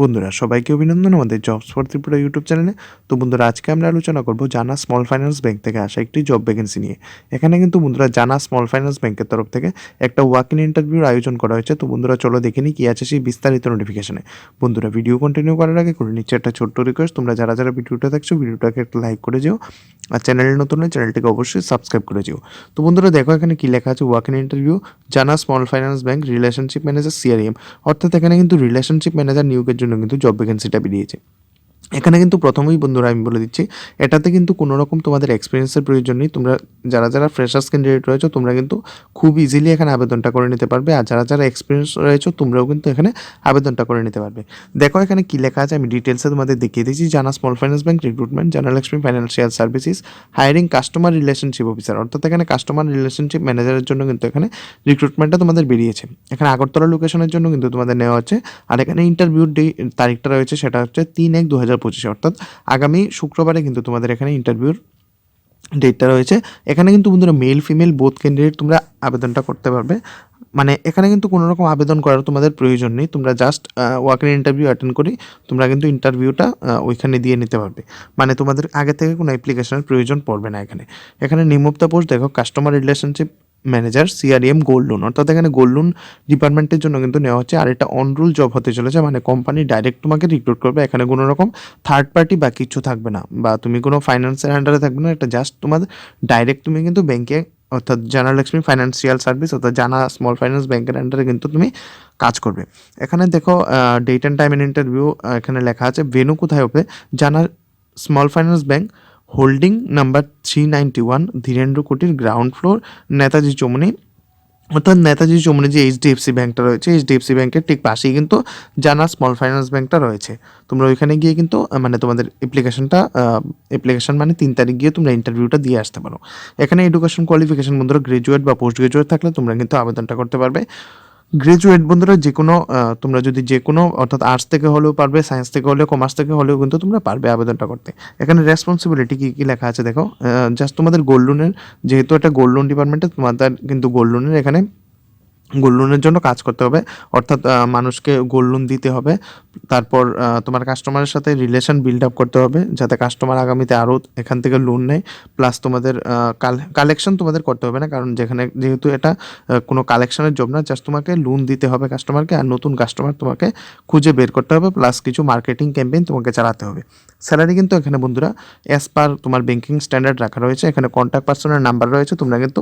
বন্ধুরা, সবাইকে অভিনন্দন আমাদের জবস ফর ত্রিপুরা ইউটিউব চ্যানেলে তো বন্ধুরা, আজকে আমরা আলোচনা করব জানা স্মল ফাইন্যান্স ব্যাংক থেকে আসা একটি জব ভ্যাকেন্সি নিয়ে। এখানে কিন্তু বন্ধুরা জানা স্মল ফাইন্যান্স ব্যাংকের তরফ থেকে একটা ওয়াক ইন ইন্টারভিউর আয়োজন করা হয়েছে। তো বন্ধুরা, চলো দেখে নিই কী আছে সেই বিস্তারিত নোটিফিকেশনে বন্ধুরা ভিডিও কন্টিনিউ করার আগে করে নিচ্ছে একটা ছোট্ট রিকোয়েস্ট তোমরা যারা যারা ভিডিওটা দেখছ, ভিডিওটাকে একটা লাইক করে যেও। আর চ্যানেলে নতুন হলে চ্যানেলটিকে অবশ্যই সাবস্ক্রাইব করে যেও। তো বন্ধুরা, দেখো এখানে কী লেখা আছে walk in interview Jana small finance bank relationship manager CRM অর্থাৎ এখানে কিন্তু রিলেশনশিপ ম্যানেজার নিয়োগের জন্য কিন্তু জব ভ্যাকেন্সিটা বেরিয়েছে। এখানে কিন্তু প্রথমেই বন্ধুরা আমি বলে দিচ্ছি, এটাতে কিন্তু কোনো রকম তোমাদের এক্সপিরিয়েন্সের প্রয়োজন নেই। তোমরা যারা যারা ফ্রেশার্স ক্যান্ডিডেট রয়েছো, তোমরা কিন্তু খুব ইজিলি এখানে আবেদনটা করে নিতে পারবে। আর যারা যারা এক্সপিরিয়েন্স রয়েছো, তোমরাও কিন্তু এখানে আবেদনটা করে নিতে পারবে। দেখো এখানে কী লেখা আছে, আমি ডিটেলসে তোমাদের দেখিয়ে দিচ্ছি। Jana small finance bank recruitment general XP financial services hiring customer relationship officer অর্থাৎ এখানে কাস্টমার রিলেশনশিপ ম্যানেজারের জন্য কিন্তু এখানে রিক্রুটমেন্টটা তোমাদের বেরিয়েছে। এখানে আগরতলা লোকেশনের জন্য কিন্তু তোমাদের নেওয়া হচ্ছে। আর এখানে ইন্টারভিউর ডে তারিখটা রয়েছে, সেটা হচ্ছে তিন এক দু হাজার পঁচিশে, অর্থাৎ আগামী শুক্রবারে কিন্তু তোমাদের এখানে ইন্টারভিউর ডেটটা রয়েছে। এখানে কিন্তু বন্ধুরা মেল ফিমেল বোথ ক্যান্ডিডেট তোমরা আবেদনটা করতে পারবে। মানে এখানে কিন্তু কোনো রকম আবেদন করার তোমাদের প্রয়োজন নেই। তোমরা জাস্ট ওয়ার্কের ইন্টারভিউ অ্যাটেন্ড করি তোমরা কিন্তু ইন্টারভিউটা ওইখানে দিয়ে নিতে পারবে। মানে তোমাদের আগে থেকে কোনো অ্যাপ্লিকেশনের প্রয়োজন পড়বে না এখানে। এখানে নিমুক্তা পোস্ট দেখো customer relationship manager CRM gold loan অর্থাৎ এখানে গোল্ড লোন ডিপার্টমেন্টের জন্য কিন্তু নেওয়া হচ্ছে আর এটা অনরুল জব হতে চলেছে মানে কোম্পানি ডাইরেক্ট তোমাকে রিক্রুট করবে। এখানে কোনো রকম থার্ড পার্টি বা কিছু থাকবে না, বা তুমি কোনো ফাইন্যান্সের আন্ডারে থাকবে না, এটা জাস্ট তোমাদের ডাইরেক্ট তুমি কিন্তু ব্যাংকে অর্থাৎ জানা লক্ষ্মী ফাইন্যান্সিয়াল সার্ভিস অর্থাৎ জানা স্মল ফাইন্যান্স ব্যাংকের আন্ডারে কিন্তু তুমি কাজ করবে। এখানে দেখো date and time in interview এখানে লেখা আছে ভেনু কোথায় হবে? Jana small finance bank holding number three ninety one Dhirendra Kutir, ground floor, Netaji চমনি। অর্থাৎ নেতাজি চমনি যে এইচডিএফসি ব্যাংকটা রয়েছে, এইচডিএফসি ব্যাংকের ঠিক পাশেই কিন্তু জানা স্মল ফাইন্যান্স ব্যাংকটা রয়েছে। তোমরা ওইখানে গিয়ে কিন্তু মানে তোমাদের অ্যাপ্লিকেশনটা অ্যাপ্লিকেশন মানে তিন তারিখ গিয়ে তোমরা ইন্টারভিউটা দিয়ে আসতে পারো। এখানে এডুকেশন কোয়ালিফিকেশন বন্ধুরা গ্রাজুয়েট বা পোস্ট গ্রাজুয়েট থাকলে তোমরা কিন্তু আবেদনটা করতে পারবে। গ্রাজুয়েট বন্ধুরা যে কোনো তোমরা যদি যে কোনো অর্থাৎ আর্টস থেকে হলেও পারবে সায়েন্স থেকে হলেও কমার্স থেকে হলেও কিন্তু তোমরা পারবে আবেদনটা করতে। এখানে রেসপন্সিবিলিটি কী কী লেখা আছে দেখো। জাস্ট তোমাদের গোল্ড লোনের যেহেতু একটা গোল্ড লোন ডিপার্টমেন্টে তোমাদের কিন্তু গোল্ড লোনের এখানে গোল্ড লোনের জন্য কাজ করতে হবে। অর্থাৎ মানুষকে গোল্ড লোন দিতে হবে। তারপর তোমার কাস্টমারের সাথে রিলেশন বিল্ড আপ করতে হবে, যাতে কাস্টমার আগামীতে আরও এখান থেকে লোন নেয়। প্লাস তোমাদের কালেকশন তোমাদের করতে হবে না, কারণ যেখানে, যেহেতু এটা কোনো কালেকশনের জব না জাস্ট তোমাকে লোন দিতে হবে কাস্টমারকে আর নতুন কাস্টমার তোমাকে খুঁজে বের করতে হবে। প্লাস কিছু মার্কেটিং ক্যাম্পেইন তোমাকে চালাতে হবে। স্যালারি কিন্তু এখানে বন্ধুরা অ্যাজ পার তোমার ব্যাংকিং স্ট্যান্ডার্ড রাখা রয়েছে। এখানে কন্ট্যাক্ট পার্সনের নাম্বার রয়েছে। তোমরা কিন্তু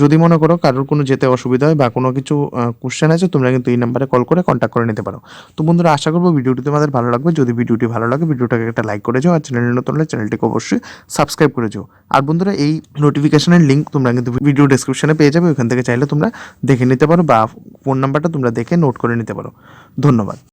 যদি মনে করো কারোর কোনো যেতে অসুবিধা হয় বা কোনো কিছু কোশ্চেন আছে, তোমরা কিন্তু এই নাম্বারে কল করে কন্ট্যাক্ট করে নিতে পারো। তো বন্ধুরা, আশা করব ভিডিওটি তোমাদের ভালো লাগবে। যদি ভিডিওটি ভালো লাগে, ভিডিওটাকে একটা লাইক করে যাও, আর চ্যানেল নতুন হলে চ্যানেলটিকে অবশ্যই সাবস্ক্রাইব করে যাও। আর বন্ধুরা, এই নোটিফিকেশনের লিঙ্ক তোমরা কিন্তু ভিডিও ডিসক্রিপশনে পেয়ে যাবে। ওখান থেকে চাইলে তোমরা দেখে নিতে পারো বা ফোন নাম্বারটা তোমরা দেখে নোট করে নিতে পারো। ধন্যবাদ।